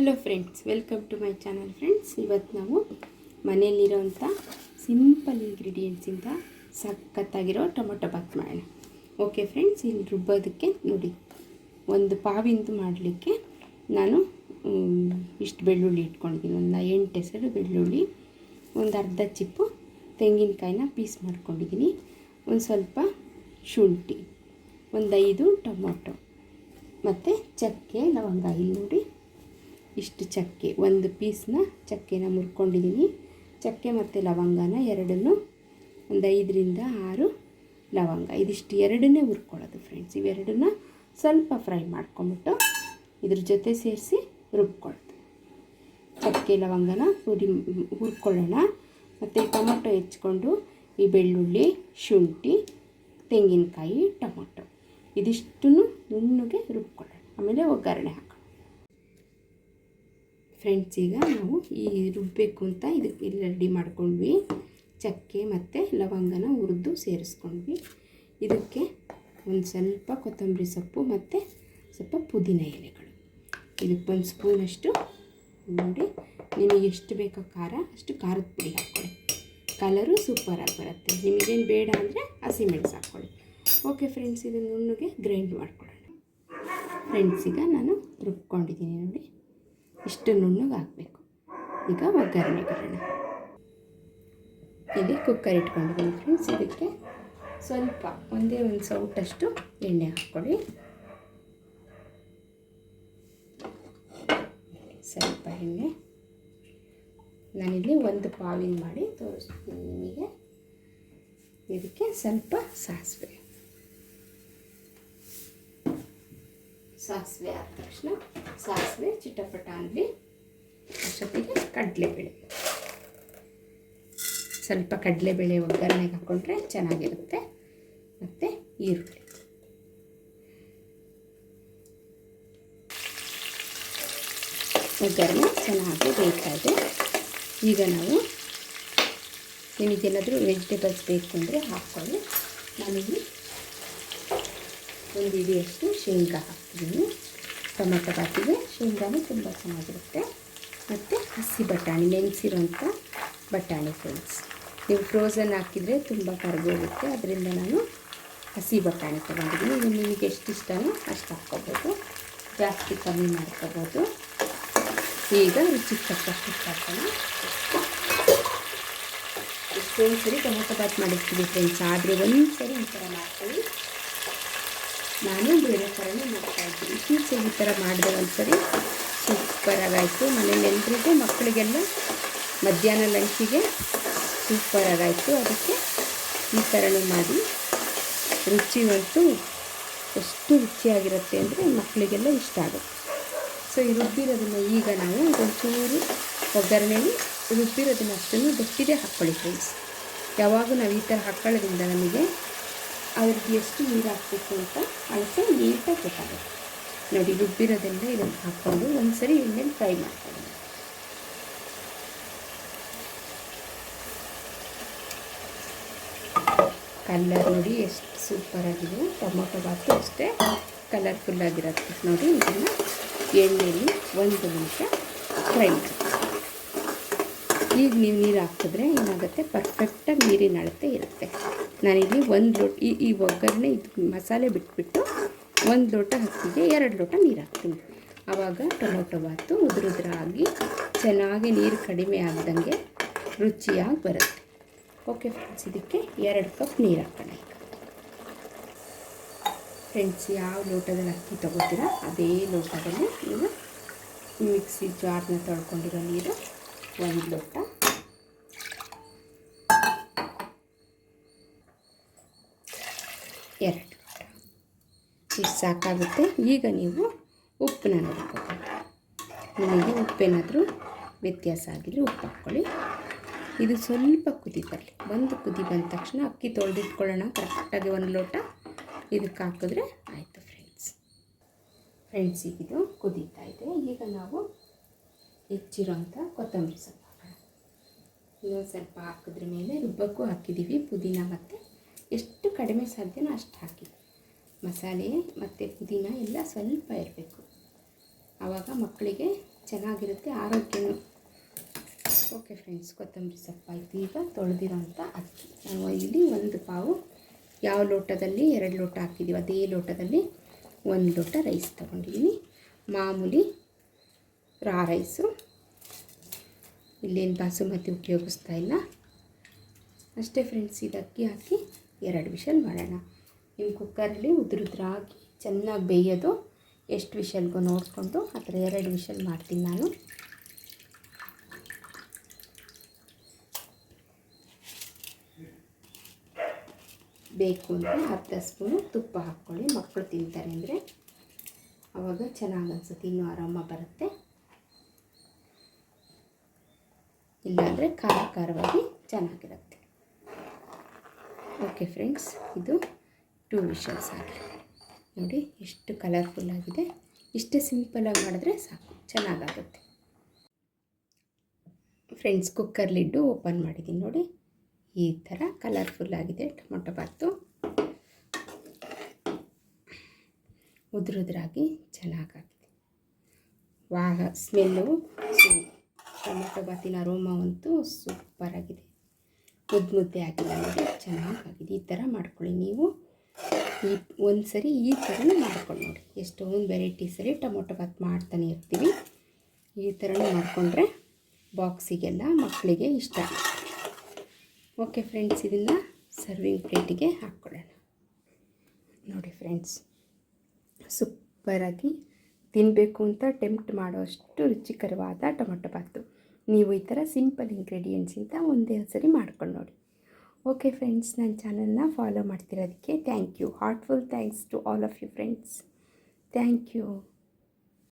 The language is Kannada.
Hello friends welcome to my channel friends ಇವತ್ತು ನಾವು ಮನೆಯಲ್ಲಿರೋಂಥ ಸಿಂಪಲ್ ಇಂಗ್ರೀಡಿಯೆಂಟ್ಸಿಂದ ಸಖತ್ತಾಗಿರೋ ಟೊಮೊಟೊ ಬಾತ್ ಮಾಡೋಣ. ಓಕೆ ಫ್ರೆಂಡ್ಸ್ ಇಲ್ಲಿ ರುಬ್ಬೋದಕ್ಕೆ ನೋಡಿ, ಒಂದು ಪಾವಿಂದು ಮಾಡಲಿಕ್ಕೆ ನಾನು ಇಷ್ಟು ಬೆಳ್ಳುಳ್ಳಿ ಇಟ್ಕೊಂಡಿದ್ದೀನಿ. ಒಂದು ಎಂಟು ಹೆಸರು ಬೆಳ್ಳುಳ್ಳಿ, ಒಂದು ಅರ್ಧ ಚಿಪ್ಪು ತೆಂಗಿನಕಾಯಿನ ಪೀಸ್ ಮಾಡ್ಕೊಂಡಿದ್ದೀನಿ. ಒಂದು ಸ್ವಲ್ಪ ಶುಂಠಿ, ಒಂದು ಐದು ಟೊಮೊಟೊ, ಮತ್ತು ಚಕ್ಕೆ, ಲವಂಗ. ಇಲ್ಲಿ ನೋಡಿ ಇಷ್ಟು ಚಕ್ಕೆ, ಒಂದು ಪೀಸ್ನ ಚಕ್ಕೆನ ಮುರ್ಕೊಂಡಿದ್ದೀನಿ ಚಕ್ಕೆ ಮತ್ತು ಲವಂಗನ ಎರಡನ್ನೂ ಒಂದು ಐದರಿಂದ ಆರು ಲವಂಗ. ಇದಿಷ್ಟು ಎರಡನ್ನೇ ಹುರ್ಕೊಳ್ಳೋದು ಫ್ರೆಂಡ್ಸ್ ಇವೆರಡನ್ನ ಸ್ವಲ್ಪ ಫ್ರೈ ಮಾಡ್ಕೊಂಬಿಟ್ಟು ಇದ್ರ ಜೊತೆ ಸೇರಿಸಿ ರುಬ್ಕೊಳ್ಳೋದು. ಚಕ್ಕೆ, ಲವಂಗನ ಹುರಿ ಹುರ್ಕೊಳ್ಳೋಣ. ಮತ್ತು ಟೊಮೊಟೊ ಹೆಚ್ಕೊಂಡು ಈ ಬೆಳ್ಳುಳ್ಳಿ, ಶುಂಠಿ, ತೆಂಗಿನಕಾಯಿ, ಟೊಮೊಟೊ. ಇದಿಷ್ಟನ್ನು ನುಣ್ಣಗೆ ರುಬ್ಕೊಳ್ಳೋಣ. ಆಮೇಲೆ ಒಗ್ಗರಣೆ ಹಾಕೋಣ. ಫ್ರೆಂಡ್ಸ್ ಈಗ ನಾವು ಈ ರುಬ್ಬಬೇಕು ಅಂತ ಇದಕ್ಕೆ ಇಲ್ಲಿ ರೆಡಿ ಮಾಡ್ಕೊಂಡ್ವಿ. ಚಕ್ಕೆ ಮತ್ತು ಲವಂಗನ ಹುರಿದು ಸೇರಿಸ್ಕೊಂಡ್ವಿ. ಇದಕ್ಕೆ ಒಂದು ಸ್ವಲ್ಪ ಕೊತ್ತಂಬರಿ ಸೊಪ್ಪು ಮತ್ತು ಸ್ವಲ್ಪ ಪುದೀನ ಎಲೆಗಳು. ಇದಕ್ಕೆ ಒಂದು ಸ್ಪೂನಷ್ಟು ನೋಡಿ, ನಿಮಗೆ ಎಷ್ಟು ಬೇಕೋ ಖಾರ ಅಷ್ಟು ಖಾರದ ಪುಡಿ ಹಾಕ್ಕೊಳ್ಳಿ. ಕಲರು ಸೂಪರಾಗಿ ಬರುತ್ತೆ. ನಿಮಗೇನು ಬೇಡ ಅಂದರೆ ಹಸಿಮೆಣಸು ಹಾಕ್ಕೊಳ್ಳಿ. ಓಕೆ ಫ್ರೆಂಡ್ಸ್ ಇದನ್ನು ನುಣ್ಣಗೆ ಗ್ರೈಂಡ್ ಮಾಡ್ಕೊಳ್ಳೋಣ. ಫ್ರೆಂಡ್ಸ್ ಈಗ ನಾನು ರುಬ್ಕೊಂಡಿದ್ದೀನಿ ನೋಡಿ. ಇಷ್ಟು ನುಣ್ಣಗೆ ಹಾಕಬೇಕು. ಈಗ ಒಗ್ಗರಣೆ ಬರೋಣ ಇಲ್ಲಿ ಕುಕ್ಕರ್ ಇಟ್ಕೊಂಡಿದ್ದೀನಿ ಫ್ರೆಂಡ್ಸ್ ಇದಕ್ಕೆ ಸ್ವಲ್ಪ ಒಂದೇ ಒಂದು ಸೌಟಷ್ಟು ಎಣ್ಣೆ ಹಾಕ್ಕೊಳ್ಳಿ. ಸ್ವಲ್ಪ ಎಣ್ಣೆ. ನಾನಿಲ್ಲಿ ಒಂದು ಪಾವಿನ ಮಾಡಿ ತೋರಿಸ್ತೀನಿ ನಿಮಗೆ. ಇದಕ್ಕೆ ಸ್ವಲ್ಪ ಸಾಸಿವೆ. ಸಾಸಿವೆ ಆದ ತಕ್ಷಣ ಸಾಸಿವೆ ಚಿಟಪಟ ಅನ್ನಲಿ ಅಷ್ಟೊತ್ತಿಗೆ ಕಡಲೆಬೇಳೆ. ಸ್ವಲ್ಪ ಕಡಲೆಬೇಳೆ ಒಗ್ಗರಣೆಗೆ ಹಾಕ್ಕೊಂಡ್ರೆ ಚೆನ್ನಾಗಿರುತ್ತೆ. ಮತ್ತು ಈರುಳ್ಳಿ. ಒಗ್ಗರಣೆ ಚೆನ್ನಾಗಿ ಬೇಯ್ತಾ ಈಗ ನಾವು ನಿಮಗೇನಾದರೂ ವೆಜಿಟೇಬಲ್ಸ್ ಬೇಕು ಅಂದರೆ ಹಾಕ್ಕೊಳ್ಳಿ ನಾನಿಲ್ಲಿ ಒಂದು ಇಡಿಯಷ್ಟು ಶೇಂಗಾ ಹಾಕ್ತೀನಿ. ಟೊಮೆಟೊ ಬಾತಿಗೆ ಶೇಂಗಾನು ತುಂಬ ಚೆನ್ನಾಗಿರುತ್ತೆ. ಮತ್ತು ಹಸಿ ಬಟಾಣಿ ನೆನೆಸಿರೋಂಥ ಬಟಾಣಿ ಫ್ರೆಂಡ್ಸ್ ನೀವು ಫ್ರೋಝನ್ ಹಾಕಿದರೆ ತುಂಬ ಕರಗೋಗುತ್ತೆ. ಅದರಿಂದ ನಾನು ಹಸಿ ಬಟಾಣಿ ತೊಗೊಂಡಿದ್ದೀನಿ. ಇದು ನಿಮಗೆ ಎಷ್ಟು ಇಷ್ಟನೋ ಅಷ್ಟು ಹಾಕ್ಕೋಬೋದು. ಜಾಸ್ತಿ ಕಮ್ಮಿ ಮಾಡ್ಕೋಬೋದು. ಈಗ ರುಚಿಗೆ ತಕ್ಕಷ್ಟು ಹಾಕೋಣ. ಎಷ್ಟೊಂದು ಸರಿ ಟೊಮೊಟೊ ಬಾತ್ ಮಾಡಿರ್ತೀವಿ ಫ್ರೆಂಡ್ಸ್. ಆದರೆ ಒಂದು ಸರಿ ಈ ಥರ ಮಾಡ್ಕೊಳ್ಳಿ. ನಾನು ಬೇರೆ ಥರನೇ ಮಾಡ್ತಾಯಿದ್ದೀನಿ ಇತ್ತೀಚೆಗೆ ಈ ಥರ ಮಾಡಿದೆ ಒಂದ್ಸರಿ. ಸೂಪರಾಗಾಯಿತು. ಮನೇಲಿ ಎಲ್ರಿಗೂ ಮಕ್ಕಳಿಗೆಲ್ಲ ಮಧ್ಯಾಹ್ನ ಲಂಚಿಗೆ ಸೂಪರಾಗಾಯಿತು. ಅದಕ್ಕೆ ಈ ಥರನೂ ಮಾಡಿ. ರುಚಿ ಅಂತೂ ಎಷ್ಟು ರುಚಿಯಾಗಿರುತ್ತೆ ಅಂದರೆ ಮಕ್ಕಳಿಗೆಲ್ಲ ಇಷ್ಟ ಆಗುತ್ತೆ. ಸೊ, ಈ ರುಬ್ಬಿರೋದನ್ನು ಈಗ ನಾವು ಒಂಚೂರು ಒಗ್ಗರಣೆಯಲ್ಲಿ ರುಬ್ಬಿರೋದನ್ನು ಅಷ್ಟನ್ನು ಗಟ್ಟಿಗೆ ಹಾಕ್ಕೊಳ್ಳಿ ಫ್ರೆಂಡ್ಸ್ ಯಾವಾಗ ನಾವು ಈ ಥರ ಹಾಕ್ಕೊಳ್ಳೋದ್ರಿಂದ ನಮಗೆ ಅವ್ರಿಗೆ ಎಷ್ಟು ನೀರು ಹಾಕಬೇಕು ಅಂತ ಅಳತೆ ನೀಟಾಗಿ ಗೊತ್ತಾಗುತ್ತೆ. ನೋಡಿ ರುಬ್ಬಿರೋದೆಲ್ಲ ಇದನ್ನು ಹಾಕ್ಕೊಂಡು ಒಂದು ಸರಿ ಎಣ್ಣೆಲಿ ಫ್ರೈ ಮಾಡ್ಕೊಳ್ಳಿ. ಕಲ್ಲರ್ ನೋಡಿ ಎಷ್ಟು ಸೂಪರಾಗಿದೆ ಟೊಮೊಟೊ ಬಾತು ಅಷ್ಟೇ ಕಲರ್ಫುಲ್ ಆಗಿರೋದು ನೋಡಿ, ಇದನ್ನು ಎಣ್ಣೆಯಲ್ಲಿ ಒಂದು ನಿಮಿಷ ಫ್ರೈ ಮಾಡಿ. ಈಗ ನೀವು ನೀರು ಹಾಕಿದ್ರೆ ಏನಾಗುತ್ತೆ? ಪರ್ಫೆಕ್ಟಾಗಿ ನೀರಿನ ಅಳತೆ ಇರುತ್ತೆ. ನಾನಿಲ್ಲಿ ಒಂದು ಲೋಟ ಈ ಈ ಒಗ್ಗರಣೆ ಇದು ಮಸಾಲೆ ಬಿಟ್ಬಿಟ್ಟು ಒಂದು ಲೋಟ ಹಾಕ್ತಿದ್ದೆ ಎರಡು ಲೋಟ ನೀರು ಹಾಕ್ತೀನಿ ಆವಾಗ ಟೊಮೊಟೊ ಬಾತು ಉದುರುದ್ರಾಗಿ ಚೆನ್ನಾಗಿ ನೀರು ಕಡಿಮೆ ಆಗ್ದಂಗೆ ರುಚಿಯಾಗಿ ಬರುತ್ತೆ. ಓಕೆ ಫ್ರೆಂಡ್ಸ್ ಇದಕ್ಕೆ ಎರಡು ಕಪ್ ನೀರು ಹಾಕೋಣ ಈಗ ಫ್ರೆಂಡ್ಸ್ ಯಾವ ಲೋಟದಲ್ಲಿ ಅಕ್ಕಿ ತೊಗೋತೀರಾ? ಅದೇ ಲೋಟದಲ್ಲಿ ಈಗ ಮಿಕ್ಸಿ ಜಾರ್ನ ತೊಳ್ಕೊಂಡಿರೋ ನೀರು ಒಂದು ಲೋಟ ಎರಡು ವಾರ ಇಷ್ಟು ಸಾಕಾಗುತ್ತೆ. ಈಗ ನೀವು ಉಪ್ಪನ್ನ ನೋಡ್ಕೋಬೇಕು. ನಿಮಗೆ ಉಪ್ಪೇನಾದರೂ ವ್ಯತ್ಯಾಸ ಆಗಿದ್ರೆ ಉಪ್ಪು ಹಾಕ್ಕೊಳ್ಳಿ. ಇದು ಸ್ವಲ್ಪ ಕುದಿ ಬರಲಿ. ಒಂದು ಕುದಿ ಬಂದ ತಕ್ಷಣ ಅಕ್ಕಿ ತೊಳೆದಿಟ್ಕೊಳ್ಳೋಣ. ಕರೆಕ್ಟಾಗಿ ಒಂದು ಲೋಟ ಇದಕ್ಕೆ ಹಾಕಿದ್ರೆ ಆಯಿತು ಫ್ರೆಂಡ್ಸ್ ಫ್ರೆಂಡ್ಸ್ ಈಗ ಇದು ಕುದೀತಾ ಇದೆ. ಈಗ ನಾವು ಹೆಚ್ಚಿರೋಂಥ ಕೊತ್ತಂಬರಿ ಸೊಪ್ಪು ಹಾಕೋಣ. ಇನ್ನೊಂದು ಸ್ವಲ್ಪ ಹಾಕಿದ್ರ ಮೇಲೆ ರುಬ್ಬಕ್ಕೂ ಹಾಕಿದ್ದೀವಿ. ಪುದೀನ ಮತ್ತು ಎಷ್ಟು ಕಡಿಮೆ ಸಾಧ್ಯನೋ ಅಷ್ಟು ಹಾಕಿ. ಮಸಾಲೆ ಮತ್ತು ಪುದೀನ ಎಲ್ಲ ಸ್ವಲ್ಪ ಇರಬೇಕು. ಆವಾಗ ಮಕ್ಕಳಿಗೆ ಚೆನ್ನಾಗಿರುತ್ತೆ ಆರೋಗ್ಯನೂ. ಓಕೆ ಫ್ರೆಂಡ್ಸ್, ಕೊತ್ತಂಬರಿ ಸೊಪ್ಪಾಯಿತು ಈಗ ತೊಳೆದಿರೋಂಥ ಅಕ್ಕಿ. ನಾವು ಇಲ್ಲಿ ಒಂದು ಪಾವು ಯಾವ ಲೋಟದಲ್ಲಿ, ಎರಡು ಲೋಟ ಹಾಕಿದ್ದೀವಿ ಅದೇ ಲೋಟದಲ್ಲಿ ಒಂದು ಲೋಟ ರೈಸ್ ತೊಗೊಂಡಿದ್ದೀನಿ ಮಾಮೂಲಿ ರಾ ರೈಸು ಇಲ್ಲೇನು ಬಾಸುಮತಿ ಉಪಯೋಗಿಸ್ತಾ ಇಲ್ಲ. ಅಷ್ಟೇ ಫ್ರೆಂಡ್ಸ್, ಇದು ಅಕ್ಕಿ ಹಾಕಿ ಎರಡು ವಿಷಲ್ ಮಾಡೋಣ. ನಿಮ್ಮ ಕುಕ್ಕರಲ್ಲಿ ಉದುರುದ್ರಾಗಿ ಚೆನ್ನಾಗಿ ಬೇಯೋದು ಎಷ್ಟು ವಿಷಲ್ಗೂ ನೋಡಿಕೊಂಡು ಆ ಥರ ಎರಡು ವಿಷಲ್ ಮಾಡ್ತೀನಿ ನಾನು. ಬೇಕು ಅಂದರೆ ಹತ್ತು ಸ್ಪೂನು ತುಪ್ಪ ಹಾಕ್ಕೊಳ್ಳಿ. ಮಕ್ಕಳು ತಿಂತಾರೆ ಅಂದರೆ ಆವಾಗ ಚೆನ್ನಾಗಿ ಅನಿಸುತ್ತೆ, ಇನ್ನೂ ಆರಾಮ ಬರುತ್ತೆ. ಇಲ್ಲಾಂದರೆ ಖಾರ ಖಾರವಾಗಿ ಚೆನ್ನಾಗಿರುತ್ತೆ. ಓಕೆ ಫ್ರೆಂಡ್ಸ್ ಇದು ಟೂ ವಿಷಲ್ಸ್ ಆಗಿದೆ. ನೋಡಿ, ಎಷ್ಟು ಕಲರ್ಫುಲ್ ಆಗಿದೆ. ಇಷ್ಟೇ ಸಿಂಪಲಾಗಿ ಮಾಡಿದ್ರೆ ಸಾಕು. ಚೆನ್ನಾಗಾಗುತ್ತೆ. ಫ್ರೆಂಡ್ಸ್ ಕುಕ್ಕರ್ ಲಿಡ್ಡು ಓಪನ್ ಮಾಡಿದ್ದೀನಿ. ನೋಡಿ, ಈ ಥರ ಕಲರ್ಫುಲ್ ಆಗಿದೆ ಟೊಮೊಟೊ ಬಾತು ಉದುರುದ್ರಾಗಿ ಚೆನ್ನಾಗಾಗಿದೆ. ವಾಹ ಸ್ಮೆಲ್ಲು ಟೊಮೊಟೊ ಬಾತಿನ ಅರೋಮ ಅಂತೂ ಸೂಪರಾಗಿದೆ ಮುದ್ದು ಮುದ್ದೆ ಆಗಿಲ್ಲ ನೋಡಿ ಚೆನ್ನಾಗಾಗಿದೆ ಈ ಥರ ಮಾಡ್ಕೊಳ್ಳಿ ನೀವು. ಈ ಒಂದು ಸರಿ ಈ ಥರನೂ ಮಾಡ್ಕೊಂಡು ನೋಡಿ. ಎಷ್ಟೊಂದು ವೆರೈಟೀಸಲ್ಲಿ ಟೊಮೊಟೊ ಬಾತ್ ಮಾಡ್ತಾನೆ ಇರ್ತೀವಿ. ಈ ಥರನೂ ಮಾಡಿಕೊಂಡ್ರೆ ಬಾಕ್ಸಿಗೆಲ್ಲ ಮಕ್ಕಳಿಗೆ ಇಷ್ಟ ಓಕೆ ಫ್ರೆಂಡ್ಸ್ ಇದನ್ನು ಸರ್ವಿಂಗ್ ಪ್ಲೇಟಿಗೆ ಹಾಕ್ಕೊಳ್ಳೋಣ ನೋಡಿ ಫ್ರೆಂಡ್ಸ್ ಸೂಪರಾಗಿ ತಿನ್ನಬೇಕು ಅಂತ ಟೆಂಪ್ಟ್ ಮಾಡೋಷ್ಟು ರುಚಿಕರವಾದ ಟೊಮೊಟೊ ಬಾತು. ನೀವು ಈ ಥರ ಸಿಂಪಲ್ ಇಂಗ್ರೀಡಿಯೆಂಟ್ಸಿಂದ ಒಂದೇ ಸರಿ ಮಾಡ್ಕೊಂಡು ನೋಡಿ. ಓಕೆ ಫ್ರೆಂಡ್ಸ್ ನನ್ನ ಚಾನಲ್ನ follow ಮಾಡ್ತಿರೋದಕ್ಕೆ thank you heartful thanks to all of you friends thank you